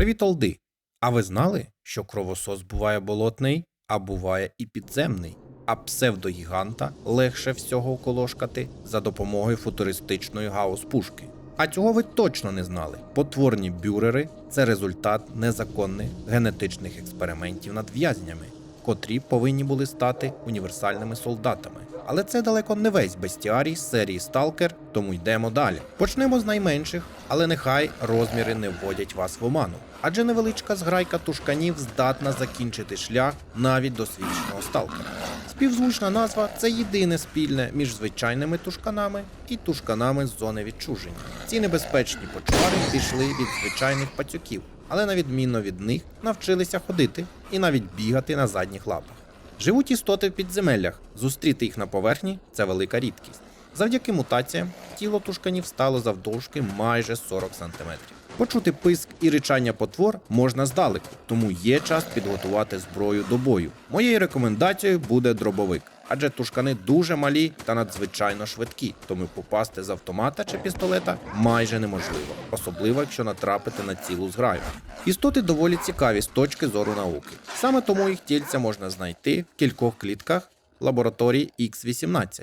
Привіт, Олди! А ви знали, що кровосос буває болотний, а буває і підземний, а псевдогіганта легше всього колошкати за допомогою футуристичної гаус-пушки. А цього ви точно не знали. Потворні бюрери це результат незаконних генетичних експериментів над в'язнями, котрі повинні були стати універсальними солдатами. Але це далеко не весь бестіарій з серії Сталкер, тому йдемо далі. Почнемо з найменших, але нехай розміри не вводять вас в оману. Адже невеличка зграйка тушканів здатна закінчити шлях навіть досвідченого сталкера. Співзвучна назва це єдине спільне між звичайними тушканами і тушканами з зони відчуження. Ці небезпечні почвари пішли від звичайних пацюків, але на відмінно від них навчилися ходити і навіть бігати на задніх лапах. Живуть істоти в підземеллях. Зустріти їх на поверхні це велика рідкість. Завдяки мутаціям тіло тушканів стало завдовжки майже 40 см. Почути писк і ричання потвор можна здалеку, тому є час підготувати зброю до бою. Моєю рекомендацією буде дробовик, адже тушкани дуже малі та надзвичайно швидкі, тому попасти з автомата чи пістолета майже неможливо, особливо якщо натрапити на цілу зграю. Істоти доволі цікаві з точки зору науки. Саме тому їх тільця можна знайти в кількох клітках лабораторії X18.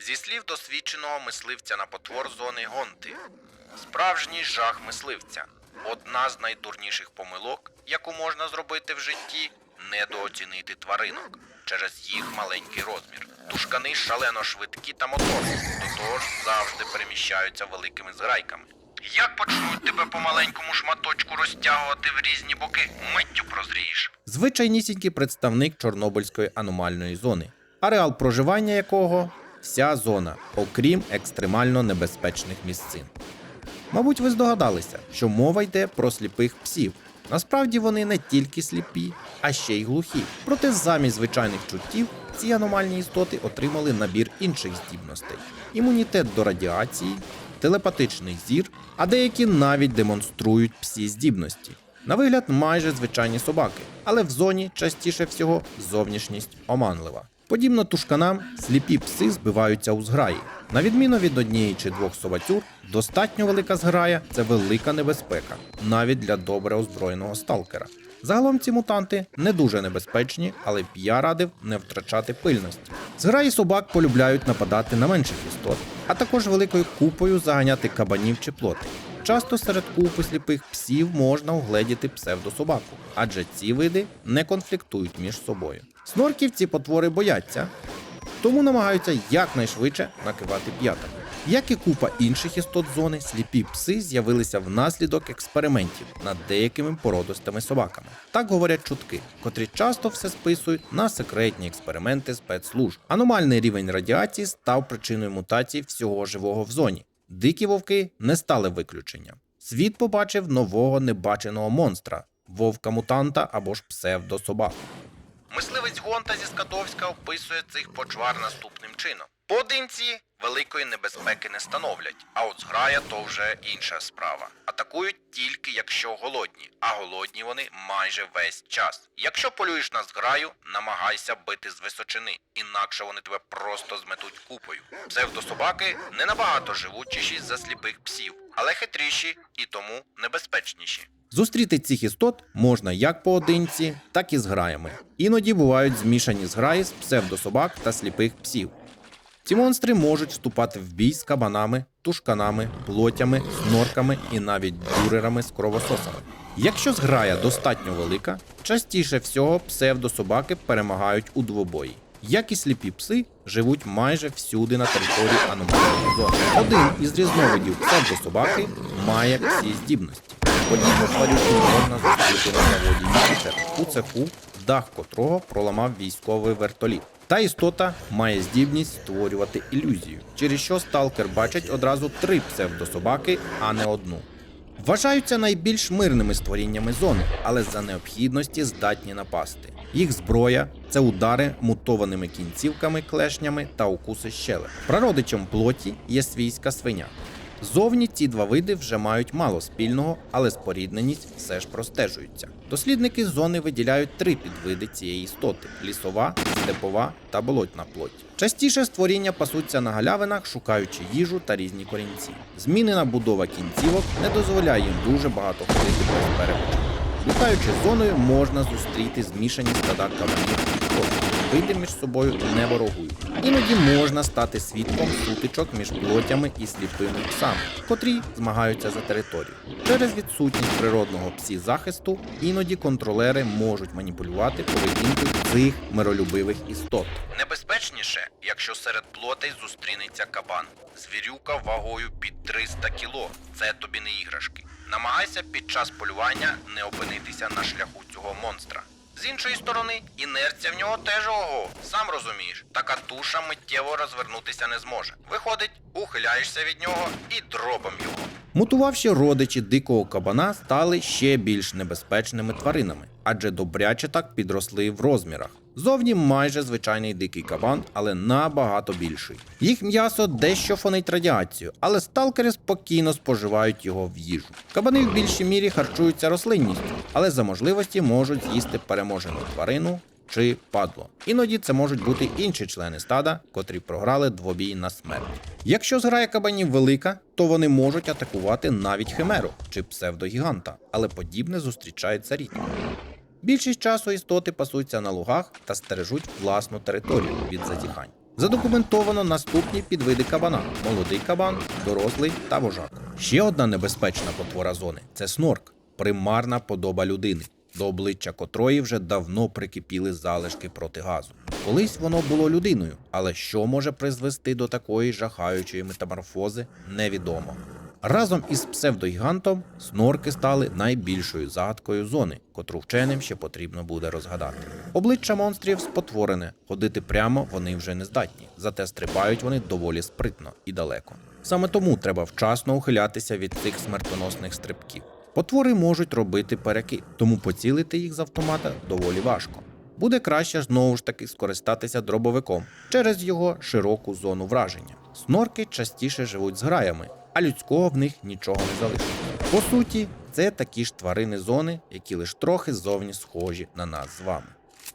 Зі слів досвідченого мисливця на потвор зони Гонти. Справжній жах мисливця. Одна з найдурніших помилок, яку можна зробити в житті, недооцінити тваринок через їх маленький розмір. Тушкани шалено швидкі та моторні, до того ж завжди переміщаються великими зграйками. Як почнуть тебе по маленькому шматочку розтягувати в різні боки, миттю прозрієш. Звичайнісінький представник Чорнобильської аномальної зони, ареал проживання якого вся зона, окрім екстремально небезпечних місцин. Мабуть, ви здогадалися, що мова йде про сліпих псів. Насправді вони не тільки сліпі, а ще й глухі. Проте замість звичайних чуттів ці аномальні істоти отримали набір інших здібностей: імунітет до радіації, телепатичний зір, а деякі навіть демонструють псі здібності. На вигляд майже звичайні собаки, але в зоні частіше всього зовнішність оманлива. Подібно тушканам, сліпі пси збиваються у зграї. На відміну від однієї чи двох собацюр, достатньо велика зграя це велика небезпека, навіть для добре озброєного сталкера. Загалом ці мутанти не дуже небезпечні, але б я радив не втрачати пильності. Зграї собак полюбляють нападати на менших істот, а також великою купою заганяти кабанів чи плоти. Часто серед купи сліпих псів можна угледіти псевдособаку, адже ці види не конфліктують між собою. Снорків ці потвори бояться, тому намагаються якнайшвидше накивати п'ятами. Як і купа інших істот зони, сліпі пси з'явилися внаслідок експериментів над деякими породистими собаками. Так говорять чутки, котрі часто все списують на секретні експерименти спецслужб. Аномальний рівень радіації став причиною мутації всього живого в зоні. Дикі вовки не стали виключенням. Світ побачив нового небаченого монстра вовка мутанта або ж псевдособаку. Мисливець Гонта зі Скадовська описує цих почвар наступним чином: поодинці великої небезпеки не становлять, а от зграя то вже інша справа. Атакують тільки якщо голодні, а голодні вони майже весь час. Якщо полюєш на зграю, намагайся бити з височини, інакше вони тебе просто зметуть купою. Псевдособаки не набагато живучіші за сліпих псів, але хитріші і тому небезпечніші. Зустріти цих істот можна як поодинці, так і з граями. Іноді бувають змішані зграї з псевдособак та сліпих псів. Ці монстри можуть вступати в бій з кабанами, тушканами, плотями, снорками і навіть бюрерами з кровососами. Якщо зграя достатньо велика, частіше всього псевдособаки перемагають у двобої. Як і сліпі пси живуть майже всюди на території аномальної зони. Один із різновидів псевдособаки має всі здібності. Подібну тварюку можна зустріти на заводі Юпітер, у цеху, дах котрого проламав військовий вертоліт. Та істота має здібність створювати ілюзію, через що сталкер бачить одразу три псевдособаки, а не одну. Вважаються найбільш мирними створіннями зони, але за необхідності здатні напасти. Їх зброя це удари мутованими кінцівками, клешнями та укуси щелеп. Прародичем плоті є свійська свиня. Зовні ці два види вже мають мало спільного, але спорідненість все ж простежується. Дослідники зони виділяють три підвиди цієї істоти: лісова, степова та болотна плоть. Частіше створіння пасуться на галявинах, шукаючи їжу та різні корінці. Змінена будова кінцівок не дозволяє їм дуже багато ходити без перепочинку. Літаючи зоною, можна зустріти змішані стада кабанів. Види між собою не ворогують. Іноді можна стати свідком сутичок між плотями і сліпими псами, котрі змагаються за територію. Через відсутність природного псі захисту іноді контролери можуть маніпулювати поведінкою цих миролюбивих істот. Небезпечніше, якщо серед плотей зустрінеться кабан. Звірюка вагою під 300 кіло. Це тобі не іграшки. Намагайся під час полювання не опинитися на шляху цього монстра. З іншої сторони, інерція в нього теж ого. Сам розумієш, така туша миттєво розвернутися не зможе. Виходить, ухиляєшся від нього і дробом його. Мутувавші родичі дикого кабана стали ще більш небезпечними тваринами, адже добряче так підросли в розмірах. Зовні майже звичайний дикий кабан, але набагато більший. Їх м'ясо дещо фонить радіацію, але сталкери спокійно споживають його в їжу. Кабани в більшій мірі харчуються рослинністю, але за можливості можуть з'їсти переможену тварину чи падло. Іноді це можуть бути інші члени стада, котрі програли двобій на смерть. Якщо зграя кабанів велика, то вони можуть атакувати навіть химеру чи псевдогіганта, але подібне зустрічається рідко. Більшість часу істоти пасуються на лугах та стережуть власну територію від затіхань. Задокументовано наступні підвиди кабана: молодий кабан, дорослий та вожак. Ще одна небезпечна потвора зони це снорк, примарна подоба людини, до обличчя котрої вже давно прикипіли залишки протигазу. Колись воно було людиною, але що може призвести до такої жахаючої метаморфози, невідомо. Разом із псевдогігантом снорки стали найбільшою загадкою зони, котру вченим ще потрібно буде розгадати. Обличчя монстрів спотворене, ходити прямо вони вже не здатні, зате стрибають вони доволі спритно і далеко. Саме тому треба вчасно ухилятися від цих смертоносних стрибків. Потвори можуть робити перекид, тому поцілити їх з автомата доволі важко. Буде краще знову ж таки скористатися дробовиком через його широку зону враження. Снорки частіше живуть з граями, а людського в них нічого не залишилось. По суті, це такі ж тварини зони, які лиш трохи зовні схожі на нас з вами.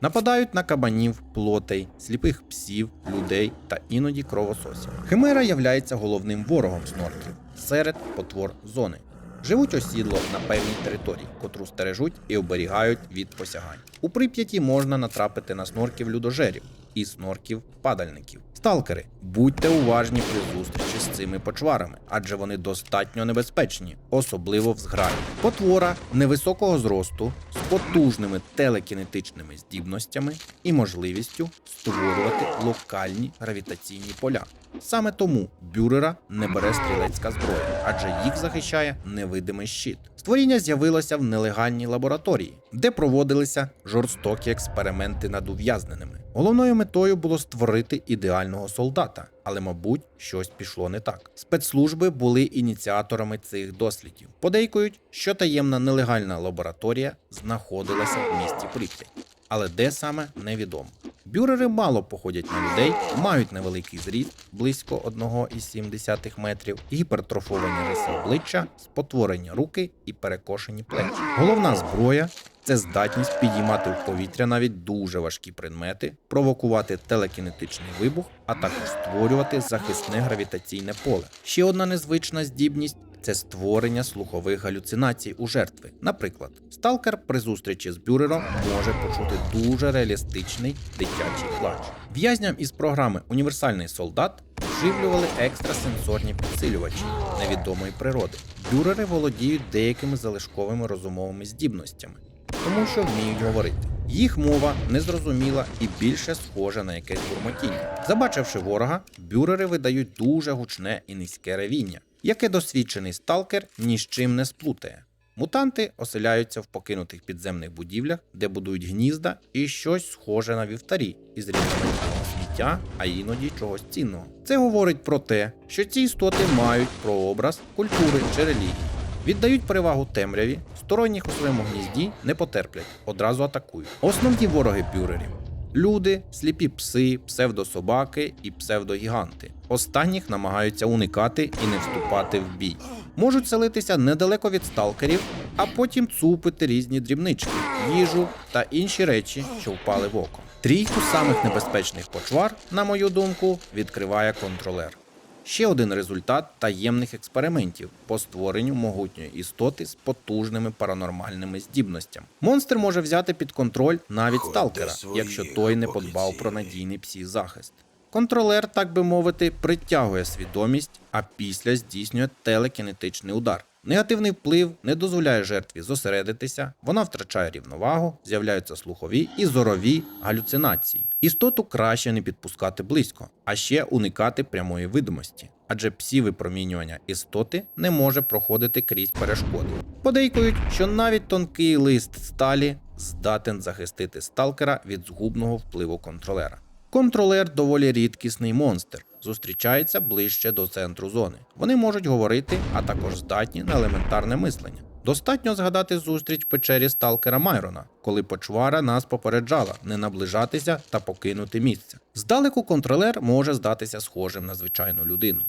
Нападають на кабанів, плотей, сліпих псів, людей та іноді кровососів. Химера являється головним ворогом снорків серед потвор зони. Живуть осідло на певній території, котру стережуть і оберігають від посягань. У прип'яті можна натрапити на снорків людожерів і снорків падальників. Сталкери, будьте уважні при зустрічі з цими почварами, адже вони достатньо небезпечні, особливо в зграї. Потвора невисокого зросту з потужними телекінетичними здібностями і можливістю створювати локальні гравітаційні поля. Саме тому бюрера не бере стрілецька зброя, адже їх захищає невидимий щит. Створіння з'явилося в нелегальній лабораторії, де проводилися жорстокі експерименти над ув'язненими. Головною метою було створити ідеального солдата, але, мабуть, щось пішло не так. Спецслужби були ініціаторами цих дослідів. Подейкують, що таємна нелегальна лабораторія знаходилася в місті Прип'ять. Але де саме невідомо. Бюрери мало походять на людей, мають невеликий зріст близько 1,7 метрів, гіпертрофовані риси обличчя, спотворені руки і перекошені плечі. Головна зброя це здатність підіймати в повітря навіть дуже важкі предмети, провокувати телекінетичний вибух, а також створювати захисне гравітаційне поле. Ще одна незвична здібність це створення слухових галюцинацій у жертви. Наприклад, сталкер при зустрічі з бюрером може почути дуже реалістичний дитячий плач. В'язням із програми Універсальний солдат вживлювали екстрасенсорні підсилювачі невідомої природи. Бюрери володіють деякими залишковими розумовими здібностями, тому що вміють говорити. Їх мова незрозуміла і більше схожа на якесь бурмотіння. Забачивши ворога, бюрери видають дуже гучне і низьке ревіння, яке досвідчений сталкер ні з чим не сплутає. Мутанти оселяються в покинутих підземних будівлях, де будують гнізда і щось схоже на вівтарі із різноманітного сміття, а іноді чогось цінного. Це говорить про те, що ці істоти мають прообраз культури чи релігії. Віддають перевагу темряві, сторонніх у своєму гнізді не потерплять, одразу атакують. Основні вороги бюрерів люди, сліпі пси, псевдособаки і псевдогіганти. Останніх намагаються уникати і не вступати в бій. Можуть селитися недалеко від сталкерів, а потім цупити різні дрібнички, їжу та інші речі, що впали в око. Трійку самих небезпечних почвар, на мою думку, відкриває контролер. Ще один результат таємних експериментів по створенню могутньої істоти з потужними паранормальними здібностями. Монстр може взяти під контроль навіть Ходи сталкера, якщо той не подбав про надійний псі захист. Контролер, так би мовити, притягує свідомість, а після здійснює телекінетичний удар. Негативний вплив не дозволяє жертві зосередитися, вона втрачає рівновагу, з'являються слухові і зорові галюцинації. Істоту краще не підпускати близько, а ще уникати прямої видимості, адже псі випромінювання істоти не може проходити крізь перешкоди. Подейкують, що навіть тонкий лист сталі здатен захистити сталкера від згубного впливу контролера. Контролер доволі рідкісний монстр, зустрічається ближче до центру зони. Вони можуть говорити, а також здатні на елементарне мислення. Достатньо згадати зустріч в печері сталкера Майрона, коли почвара нас попереджала не наближатися та покинути місце. Здалеку контролер може здатися схожим на звичайну людину.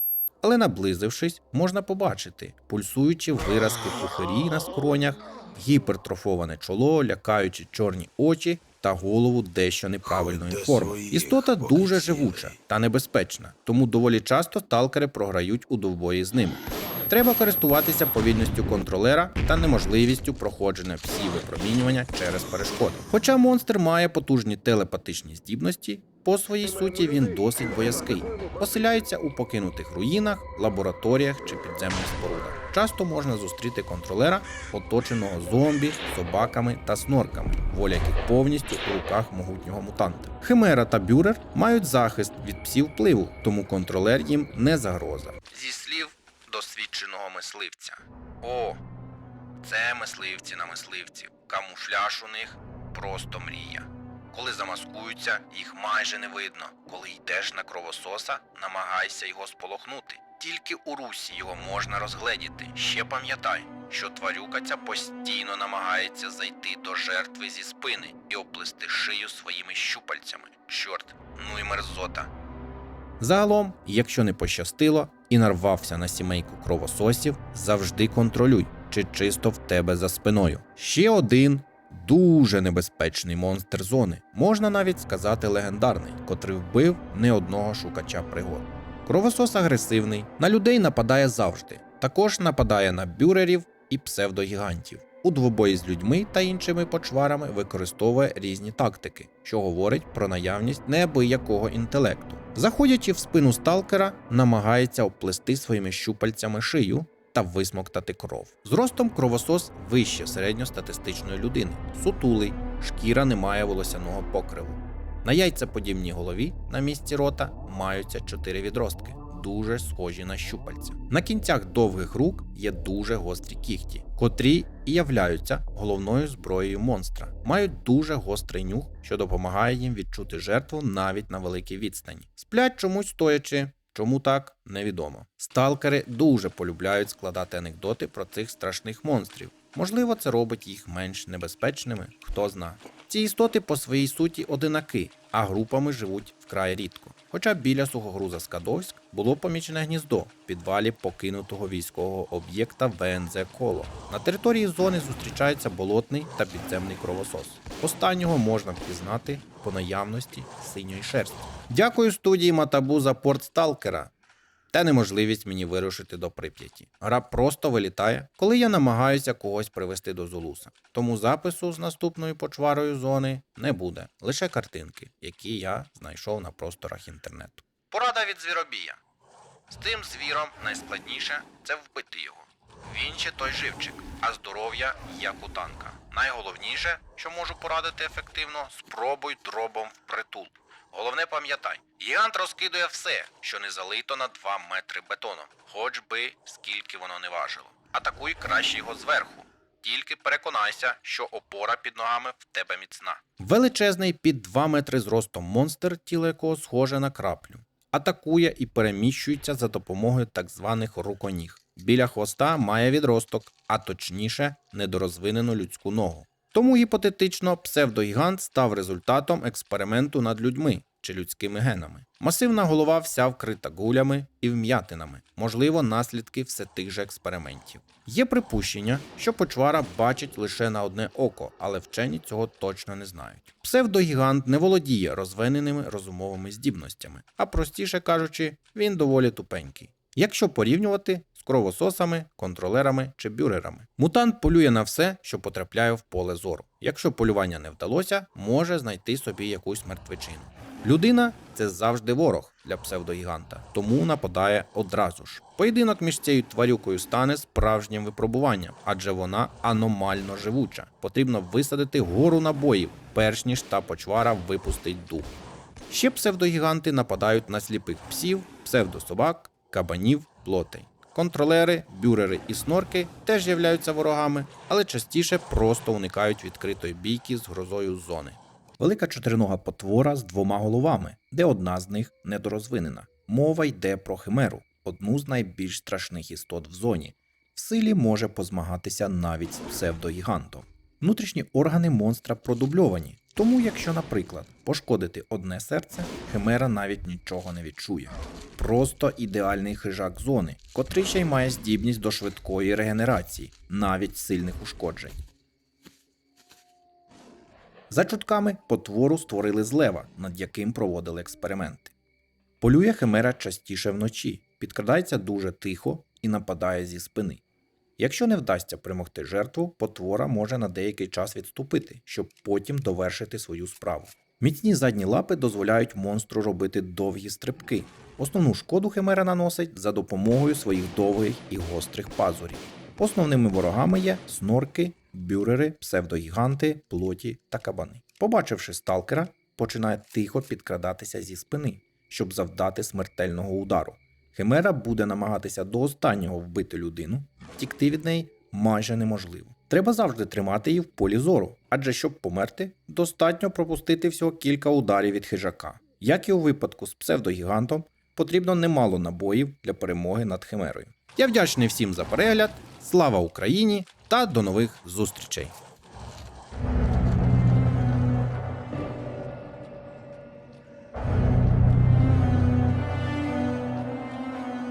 Але наблизившись, можна побачити пульсуючі виразки пухирі на скронях, гіпертрофоване чоло, лякаючі чорні очі та голову дещо неправильної форми. Істота дуже живуча та небезпечна, тому доволі часто сталкери програють у довбої з ними. Треба користуватися повільністю контролера та неможливістю проходження всі випромінювання через перешкоди. Хоча монстр має потужні телепатичні здібності, по своїй суті він досить боязкий. Поселяється у покинутих руїнах, лабораторіях чи підземних спорудах. Часто можна зустріти контролера, оточеного зомбі, собаками та снорками, воля яких повністю у руках могутнього мутанта. Химера та бюрер мають захист від псів впливу, тому контролер їм не загроза. Зі слів досвідченого мисливця. О, це мисливці на мисливців. Камуфляж у них просто мрія. Коли замаскуються, їх майже не видно. Коли йдеш на кровососа, намагайся його сполохнути. Тільки у русі його можна розгледіти. Ще пам'ятай, що тварюка ця постійно намагається зайти до жертви зі спини і оплести шию своїми щупальцями. Чорт, ну і мерзота. Загалом, якщо не пощастило і нарвався на сімейку кровососів, завжди контролюй, чи чисто в тебе за спиною. Ще один дуже небезпечний монстр зони, можна навіть сказати легендарний, котрий вбив не одного шукача пригод. Кровосос агресивний, на людей нападає завжди. Також нападає на бюрерів і псевдогігантів. У двобої з людьми та іншими почварами використовує різні тактики, що говорить про наявність неабиякого інтелекту. Заходячи в спину сталкера, намагається обплести своїми щупальцями шию та висмоктати кров. Зростом кровосос вище середньостатистичної людини, сутулий, шкіра не має волосяного покриву. На яйцеподібній голові на місці рота маються чотири відростки, дуже схожі на щупальця. На кінцях довгих рук є дуже гострі кігті, котрі і являються головною зброєю монстра. Мають дуже гострий нюх, що допомагає їм відчути жертву навіть на великій відстані. Сплять чомусь стоячи. Чому так, невідомо. Сталкери дуже полюбляють складати анекдоти про цих страшних монстрів. Можливо, це робить їх менш небезпечними, хто зна. Ці істоти по своїй суті одинаки, а групами живуть вкрай рідко. Хоча біля сухогруза Скадовськ було помічене гніздо в підвалі покинутого військового об'єкта ВНЗ Коло. На території зони зустрічається болотний та підземний кровосос. Останнього можна впізнати по наявності синьої шерсті. Дякую студії Матабу за порт Сталкера та неможливість мені вирушити до Прип'яті. Гра просто вилітає, коли я намагаюся когось привести до Зулуса. Тому запису з наступною почварою зони не буде, лише картинки, які я знайшов на просторах інтернету. Порада від звіробія. З тим звіром найскладніше це вбити його. Він ще той живчик, а здоров'я як у танка. Найголовніше, що можу порадити ефективно, спробуй дробом впритул. Головне пам'ятай, гігант розкидує все, що не залито на 2 метри бетоном, хоч би скільки воно не важило. Атакуй краще його зверху. Тільки переконайся, що опора під ногами в тебе міцна. Величезний під 2 метри зростом монстр, тіло якого схоже на краплю. Атакує і переміщується за допомогою так званих руконіг. Біля хвоста має відросток, а точніше, недорозвинену людську ногу. Тому гіпотетично псевдогігант став результатом експерименту над людьми чи людськими генами. Масивна голова вся вкрита гулями і вм'ятинами, можливо, наслідки все тих же експериментів. Є припущення, що почвара бачить лише на одне око, але вчені цього точно не знають. Псевдогігант не володіє розвиненими розумовими здібностями, а простіше кажучи, він доволі тупенький. Якщо порівнювати кровососами, контролерами чи бюрерами, мутант полює на все, що потрапляє в поле зору. Якщо полювання не вдалося, може знайти собі якусь мертвечину. Людина це завжди ворог для псевдогіганта, тому нападає одразу ж. Поєдинок між цією тварюкою стане справжнім випробуванням, адже вона аномально живуча. Потрібно висадити гору набоїв, перш ніж та почвара випустить дух. Ще псевдогіганти нападають на сліпих псів, псевдособак, кабанів, плотей. Контролери, бюрери і снорки теж являються ворогами, але частіше просто уникають відкритої бійки з грозою зони. Велика чотиринога потвора з двома головами, де одна з них недорозвинена. Мова йде про химеру, одну з найбільш страшних істот в зоні. В силі може позмагатися навіть з псевдогігантом. Внутрішні органи монстра продубльовані, тому якщо, наприклад, пошкодити одне серце, химера навіть нічого не відчує. Просто ідеальний хижак зони, котрий ще й має здібність до швидкої регенерації, навіть сильних ушкоджень. За чутками потвору створили з лева, над яким проводили експерименти. Полює химера частіше вночі, підкрадається дуже тихо і нападає зі спини. Якщо не вдасться примогти жертву, потвора може на деякий час відступити, щоб потім довершити свою справу. Міцні задні лапи дозволяють монстру робити довгі стрибки. Основну шкоду химера наносить за допомогою своїх довгих і гострих пазурів. Основними ворогами є снорки, бюрери, псевдогіганти, плоті та кабани. Побачивши сталкера, починає тихо підкрадатися зі спини, щоб завдати смертельного удару. Химера буде намагатися до останнього вбити людину, втікти від неї майже неможливо. Треба завжди тримати її в полі зору, адже щоб померти, достатньо пропустити всього кілька ударів від хижака. Як і у випадку з псевдогігантом, потрібно немало набоїв для перемоги над химерою. Я вдячний всім за перегляд, слава Україні та до нових зустрічей!